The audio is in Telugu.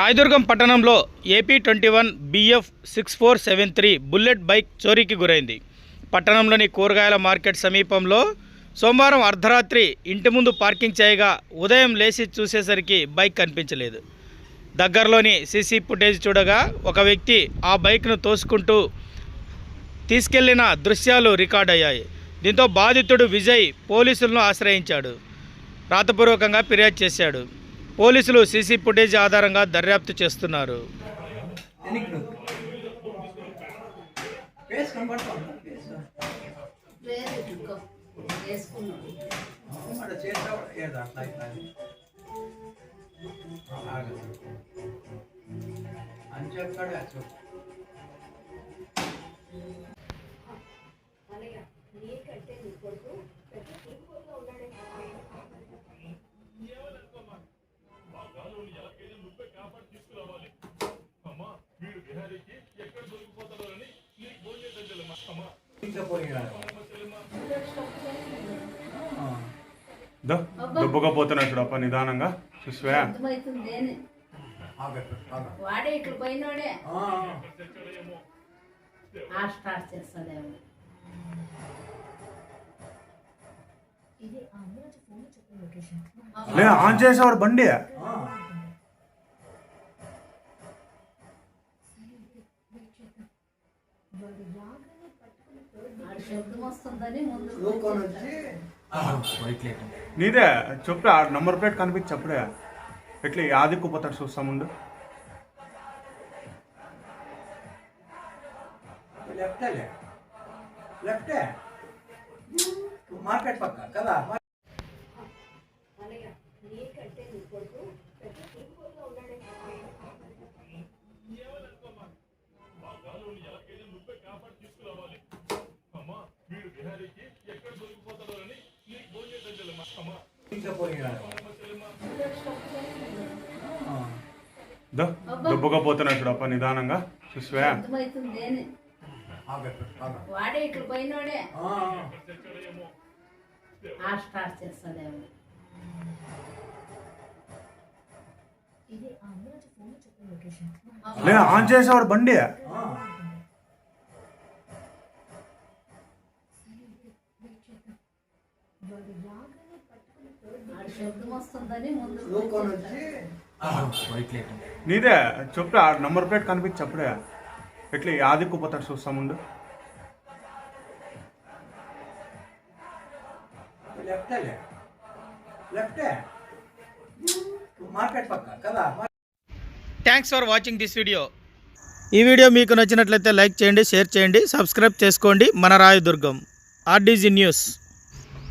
రాయదుర్గం పట్టణంలో AP twenty one BF six four seven three bullet bike చోరీకి గురైంది. పట్టణంలోని కూరగాయల మార్కెట్ సమీపంలో సోమవారం అర్ధరాత్రి ఇంటి ముందు పార్కింగ్ చేయగా ఉదయం లేచి చూసేసరికి బైక్ కనిపించలేదు. దగ్గరలోని సీసీ ఫుటేజ్ చూడగా ఒక వ్యక్తి ఆ బైక్ను తోసుకుంటూ తీసుకెళ్ళిన దృశ్యాలు రికార్డ్ అయ్యాయి. దీంతో బాధితుడు విజయ్ పోలీసులను ఆశ్రయించాడు. రాతపూర్వకంగా ఫిర్యాదు చేశాడు. పోలీసులు సీసీ ఫుటేజ్ ఆధారంగా దర్యాప్తు చేస్తున్నారు. ఎన్నికలు ఫేస్ కనబడుతుందా నీ కొడుకు ఆ. దుబ్బకపోతున్నాడు చూడప్ప నిదానంగా. చూసివా. వాడే ఇక్కడ పోయినోడే. ఆ, స్టార్ట్ చేస్తాడేమో లే ఆన్ చేసేవాడు బండి నీదే చెప్పు ఆ నంబర్ ప్లేట్ కనిపించి అప్పుడే ఎట్లా ఆదిక్కుపోతాడు చూస్తా ముందు. లెఫ్టే లెఫ్టే. మార్కెట్ పక్క కదా? ఇంకా పోయినాడు ఆ. దుబ్బకపోతున్నాడు చూడప్ప నిదానంగా. చూసివా. వాడే ఇక్కడ పోయినోడే. ఆ, ఆ స్టార్ట్ చేస్తాడేమో లే ఆన్ చేసేవాడు బండి? నీదే చెప్పు ఆ నంబర్ ప్లేట్ కనిపించి అప్పుడే ఎట్లా ఆదిక్కుపోతాడు చూస్తా ముందు. లెఫ్టే లెఫ్టే మార్కెట్ పక్క కదా? Thanks for watching this video ఈ వీడియో మీకు నచ్చినట్లయితే లైక్ చేయండి షేర్ చేయండి సబ్స్క్రైబ్ చేసుకోండి. మన రాయదుర్గం ఆర్డీజీ న్యూస్